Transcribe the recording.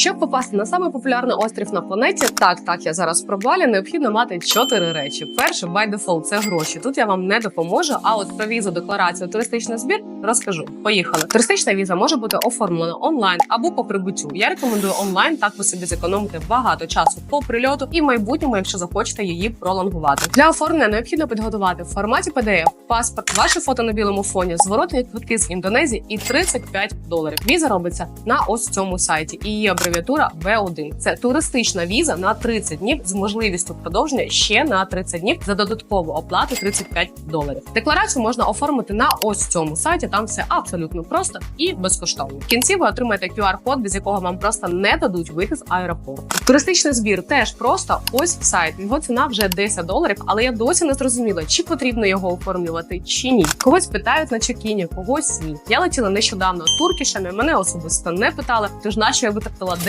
Щоб попасти на самий популярний острів на планеті, так так я зараз про Балі, необхідно мати чотири речі. Перше, by default, це гроші. Тут я вам не допоможу. А от про візу, декларацію, туристичний збір розкажу. Поїхали. Туристична віза може бути оформлена онлайн або по прибуттю. Я рекомендую онлайн, так ви собі зекономите багато часу по прильоту і в майбутньому, якщо захочете її пролонгувати. Для оформлення необхідно підготувати в форматі PDF паспорт, ваше фото на білому фоні, зворотні квитки з Індонезії і 35 доларів. Віза робиться на ось цьому сайті. І її абревіатура В1. Це туристична віза на 30 днів з можливістю продовження ще на 30 днів за додаткову оплату 35 доларів. Декларацію можна оформити на ось цьому сайті. Там все абсолютно просто і безкоштовно. В кінці ви отримаєте QR-код, без якого вам просто не дадуть вихід з аеропорту. Туристичний збір теж просто ось сайт. Його ціна вже 10 доларів, але я досі не зрозуміла, чи потрібно його оформлювати чи ні. Когось питають на чекіні, когось ні. Я летіла нещодавно туркішами. Мене особисто не питали. Тож на що я витратила